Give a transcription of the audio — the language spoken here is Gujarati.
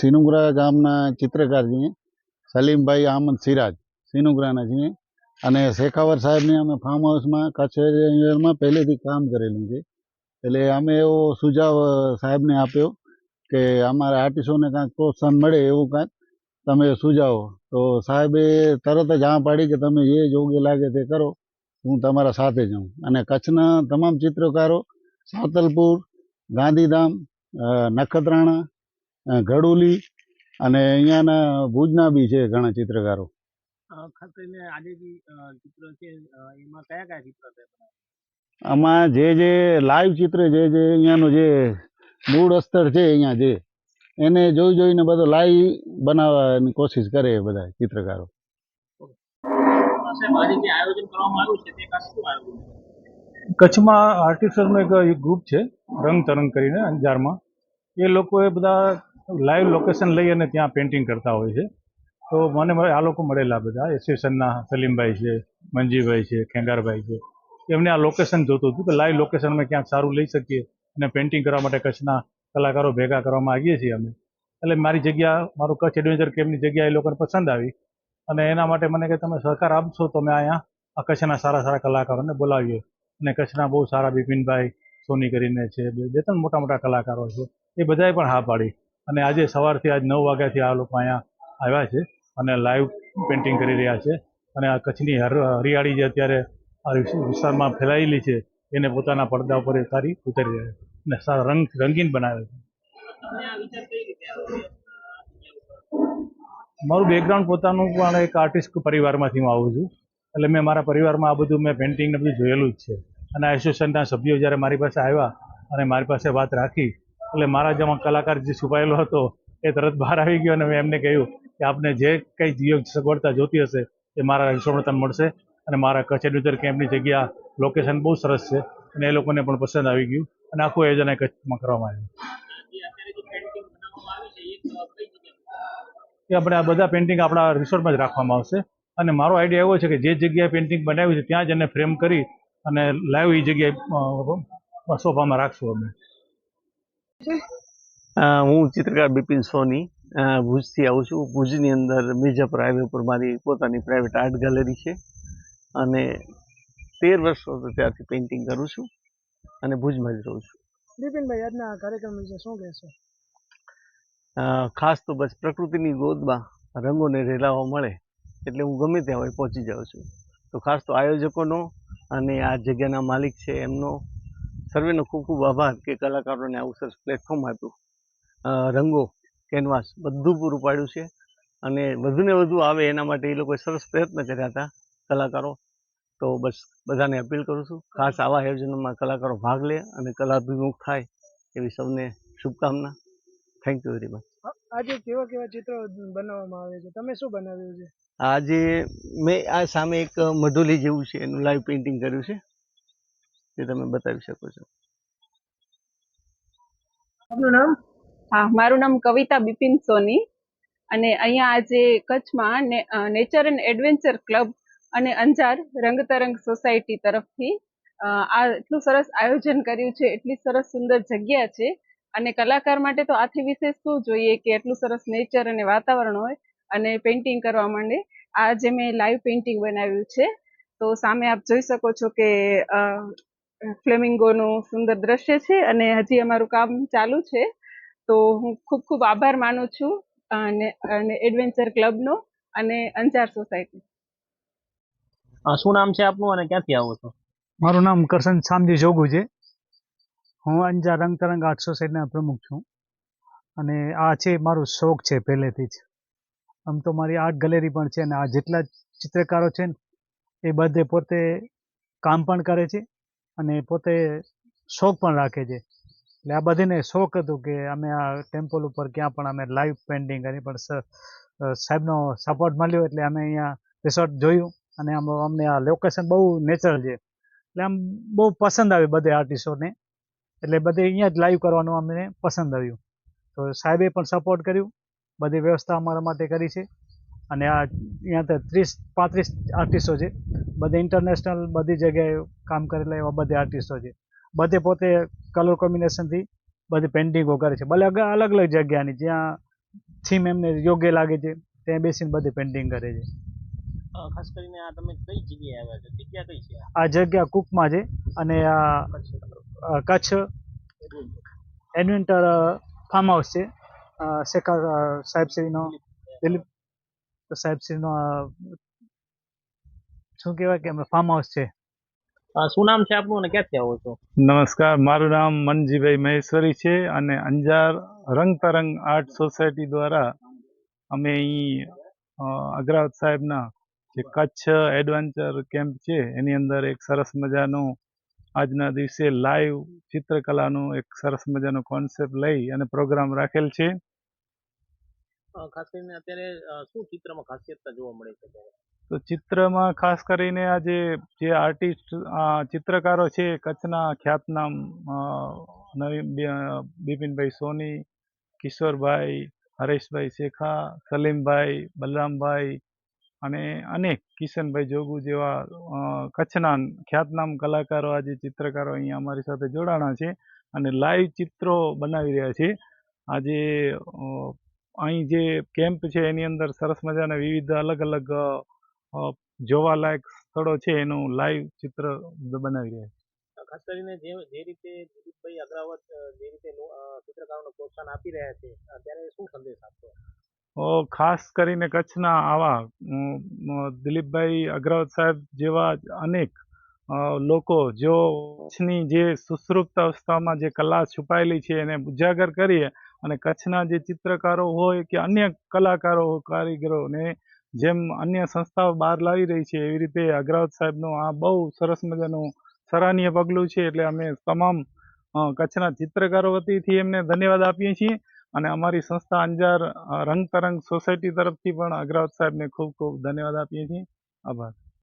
સિનુગ્રા ગામના ચિત્રકાર છીએ. સલીમભાઈ આમદ સિરાજ, સિનુગ્રાના છીએ. અને શેખાવર સાહેબની અમે ફાર્મ હાઉસમાં કચ્છ એરિયામાં પહેલેથી કામ કરેલું છે. એટલે અમે એવો સુઝાવ સાહેબને આપ્યો કે અમારા આર્ટિસ્ટોને કાંઈક પ્રોત્સાહન મળે એવું કાંઈક. તમે સુઝાવો તો સાહેબે તરત જ આ પાડી કે તમે જે યોગ્ય લાગે તે કરો. હું તમારા સાથે જાઉં અને કચ્છના તમામ ચિત્રકારો સાતલપુર, ગાંધીધામ નખત્રાણા ઘડુલી અને અહીંયાના ભુજના બી છે ઘણા ચિત્રકારો. ખાસ કરીને આજે જે ચિત્ર છે એમાં કયા કયા ચિત્ર છે? આમાં જે જે લાઈવ ચિત્ર જે જે અહીંયાનું જે મૂળ અસ્તર છે અહીંયા જે એને જોઈ જોઈને બધો લાઈવ બનાવવાની કોશિશ કરે એ બધા ચિત્રકારો. સાહેબ આજે જે આયોજન કરવામાં આવ્યું છે તે ખાસ શું આયોજન છે? કચ્છમાં આર્ટિસ્ટનું એક ગ્રુપ છે રંગ તરંગ કરીને અંજારમાં. એ લોકોએ બધા લાઈવ લોકેશન લઈ અને ત્યાં પેઇન્ટિંગ કરતા હોય છે. તો મને આ લોકો મળેલા બધા. એસોસિએશનના સલીમભાઈ છે, મંજીભાઈ છે, ખેંગારભાઈ છે. એમને આ લોકેશન જોતું હતું કે લાઈવ લોકેશન અમે ક્યાંક સારું લઈ શકીએ અને પેઇન્ટિંગ કરવા માટે કચ્છના કલાકારો ભેગા કરવામાં આવીએ છીએ અમે. એટલે મારી જગ્યા, મારું કચ્છ એડવેન્ચર કેમ્પની જગ્યા એ લોકોને પસંદ આવી અને એના માટે મને કે તમે સહકાર આપશો તો અમે અહીંયા આ કચ્છના સારા સારા કલાકારોને બોલાવીએ. અને કચ્છના બહુ સારા બિપિનભાઈ, સોની કરીને છે, બે ત્રણ મોટા મોટા કલાકારો છે. એ બધાએ પણ હા પાડી. અને આજે સવારથી આજ નવ વાગ્યાથી આ લોકો અહીંયા આવ્યા છે અને લાઈવ પેઇન્ટિંગ કરી રહ્યા છે. અને આ કચ્છની હર- હરિયાળી જે અત્યારે આ વિસ- વિસ્તારમાં ફેલાયેલી છે, એને પોતાના પડદા ઉપર ઉતારી ઉતારી રહ્યા છે. અને સારા રંગ, રંગીન બનાવે છે. મારું બેકગ્રાઉન્ડ પોતાનું પણ એક આર્ટિસ્ટ પરિવારમાંથી હું આવું છું. એટલે મેં મારા પરિવારમાં આ બધું મેં પેઇન્ટિંગને બધું જોયેલું જ છે. અને એસોસિએશનના સભ્યો જ્યારે મારી પાસે આવ્યા અને મારી પાસે વાત રાખી એટલે મારા જેમાં કલાકાર જે છુપાયેલો હતો, એ તરત બહાર આવી ગયો અને મેં એમને કહ્યું કે આપને જે કંઈ જીવ સગવડતા જોતી હશે, એ મારા તમને મળશે અને મારા કચ્છ એડવેન્ચર કેમ્પની જગ્યા લોકેશન બહુ સરસ છે અને એ લોકોને પણ પસંદ આવી ગયું અને આખું આયોજન કચ્છમાં કરવામાં આવ્યું. એ આપણે આ બધા પેઇન્ટિંગ આપણા રિસોર્ટમાં જ રાખવામાં આવશે અને મારો આઈડિયા એવો છે કે જે જગ્યાએ પેઇન્ટિંગ બનાવ્યું છે, ત્યાં જ એને ફ્રેમ કરી અને લાઈવ એ જગ્યાએ સોફામાં રાખશું અમે. હું ચિત્રકાર બિપિન સોની ભુજથી આવું છું. ભુજની અંદર મિર્જાપુર હાઈવે ઉપર મારી પોતાની પ્રાઇવેટ આર્ટ ગેલેરી છે. અને તેર વર્ષો ત્યારથી પેઇન્ટિંગ કરું છું અને ભુજમાં જ રહું છું. બિપિનભાઈ આજના કાર્યક્રમ વિશે શું કહેશો? ખાસ તો બસ પ્રકૃતિની ગોદમાં રંગોને રેલાવા મળે એટલે હું ગમે ત્યાં હોય પહોંચી જાઉં છું. તો ખાસ તો આયોજકોનો અને આ જગ્યાના માલિક છે એમનો સર્વેનો ખૂબ ખૂબ આભાર કે કલાકારોને આવું સરસ પ્લેટફોર્મ આપ્યું. રંગો કેનવાસ બધું પૂરું પાડ્યું છે અને વધુને વધુ આવે એના માટે એ લોકોએ સરસ પ્રયત્ન કર્યા હતા કલાકારો. તો બસ બધાને અપીલ કરું છું ખાસ આવા આયોજનોમાં કલાકારો ભાગ લે અને કલાભિમુખ થાય એવી સૌને શુભકામના. થેન્ક યુ વેરી મચ આજે કેવા કેવા ચિત્રો બનાવવામાં આવે છે? તમે શું બનાવ્યું છે? આજે મેં આ સામે એક મઢોલી જેવું છે એનું લાઈવ પેઇન્ટિંગ કર્યું છે. તે તમે બતાવી શકો છો. આપનું નામ? હા મારું નામ કવિતા બિપિન સોની અને અહીંયા આજે કચ્છમાં નેચર એન્ડ એડવેન્ચર ક્લબ અને અંજાર રંગતરંગ સોસાયટી તરફથી આ એટલું સરસ આયોજન કર્યું છે એટલી સરસ સુંદર જગ્યા છે અને કલાકાર માટે તો આથી વિશેષ શું જોઈએ કે એટલું સરસ નેચર અને વાતાવરણ હોય અને પેઇન્ટિંગ કરવા માંડે. આજે મેં લાઈવ પેઇન્ટિંગ બનાવ્યું છે તો સામે આપ જોઈ શકો છો કે અ, ફ્લેમિંગોનું સુંદર દ્રશ્ય છે અને હજી અમારું કામ ચાલુ છે. તો હું ખૂબ ખૂબ આભાર માનું છું અને અને એડવેન્ચર ક્લબનો અને અંજાર સોસાયટી. શું નામ છે આપનું અને ક્યાંથી આવો છો? મારું નામ કરશન શામજી જોગુ છે. હું અંજાર રંગતરંગ આર્ટ સોસાયટીના પ્રમુખ છું. અને આ છે મારું શોખ છે પહેલેથી જ. આમ તો મારી આર્ટ ગેલેરી પણ છે અને આ જેટલા ચિત્રકારો છે ને એ બધે પોતે કામ પણ કરે છે. અને પોતે શોખ પણ રાખે છે. એટલે આ બધીને શોખ હતું કે અમે આ ટેમ્પલ ઉપર ક્યાં પણ અમે લાઈવ પેઇન્ટિંગ કરી, પણ સાહેબનો સપોર્ટ મળ્યો એટલે અમે અહીંયા રિસોર્ટ જોયું અને આમ, અમને આ લોકેશન બહુ નેચરલ છે. એટલે આમ બહુ પસંદ આવે બધે આર્ટિસ્ટોને એટલે બધે અહીંયા જ લાઈવ કરવાનું અમને પસંદ આવ્યું. તો સાહેબે પણ સપોર્ટ કર્યું. બધી વ્યવસ્થા અમારા માટે કરી છે. અને આ અહીંયા તો ત્રીસ પાંત્રીસ આર્ટિસ્ટો છે. બધે ઇન્ટરનેશનલ બધી જગ્યાએ કામ કરેલા એવા બધે આર્ટિસ્ટો છે. બધે પોતે કલર કોમ્બિનેશનથી બધી પેઇન્ટિંગો કરે છે. ભલે અલગ અલગ જગ્યાની જ્યાં થીમ એમને યોગ્ય લાગે છે ત્યાં બેસીને બધી પેઇન્ટિંગ કરે છે. ખાસ કરીને આ તમે કઈ જગ્યાએ આવ્યા છો? જગ્યા કઈ છે? આ? જગ્યા કુકમાં છે અને આ કચ્છ એડવેન્ટર ફાર્મ હાઉસ છે. શેખર સાહેબ શ્રીનો સાહેબશ્રીનો દિલીપ સાહેબશ્રીનો શું કહેવાય કે અમે ફાર્મ હાઉસ છે શું નામ છે આપનું અને ક્યાંથી આવો છો? નમસ્કાર મારું નામ મનજીભાઈ મહેશ્વરી છે અને અંજાર રંગ તરંગ આર્ટ સોસાયટી દ્વારા અમે અહીં અગ્રાવત સાહેબના જે કચ્છ એડવેન્ચર કેમ્પ છે એની અંદર એક સરસ મજાનો આજના દિવસે લાઈવ ચિત્રકલાનો એક સરસ મજાનો કોન્સેપ્ટ લઈ અને પ્રોગ્રામ રાખેલ છે. ખાસ કરીને અત્યારે શું ચિત્રમાં ખાસિયતતા જોવા મળે છે? તો ચિત્રમાં ખાસ કરીને આજે જે આર્ટિસ્ટ ચિત્રકારો છે, કચ્છના ખ્યાતનામ નવી બિપિનભાઈ સોની, કિશોરભાઈ, હરેશભાઈ શેખા, સલીમભાઈ, બલરામભાઈ અને અનેક કિશનભાઈ જોગુ જેવા કચ્છના ખ્યાતનામ કલાકારો આજે ચિત્રકારો અહીંયા અમારી સાથે જોડાણા છે અને લાઈવ ચિત્રો બનાવી રહ્યા છે આજે અહીં જે કેમ્પ છે એની અંદર સરસ મજાના વિવિધ અલગ અલગ જોવાલાયક સ્થળો છે એનું લાઈવ ચિત્ર બનાવી રહ્યા છે. ખાસ કરીને જે જે રીતે દિલીપભાઈ અગ્રાવત જે રીતે ચિત્રકારોને પ્રોત્સાહન આપી રહ્યા છે ત્યારે શું સંદેશ આપશો? ખાસ કરીને કચ્છના આવા દિલીપભાઈ અગ્રાવત સાહેબ જેવા અનેક લોકો જો કચ્છની જે સુશ્રુપ્ત અવસ્થામાં જે કલા છુપાયેલી છે એને ઉજાગર કરીએ અને કચ્છના જે ચિત્રકારો હોય કે અન્ય કલાકારો, કારીગરોને જેમ અન્ય સંસ્થાઓ બહાર લાવી રહી છે, એવી રીતે અગ્રાવત સાહેબનું આ બહુ સરસ મજાનું સરાહનીય પગલું છે. એટલે અમે તમામ કચ્છના ચિત્રકારો વતીથી એમને ધન્યવાદ આપીએ છીએ અને અમારી સંસ્થા અંજાર રંગતરંગ રંગ તરંગ સોસાયટી તરફથી પણ અગ્રવાલ સાહેબને ખૂબ ખૂબ ધન્યવાદ આપીએ છીએ. આભાર.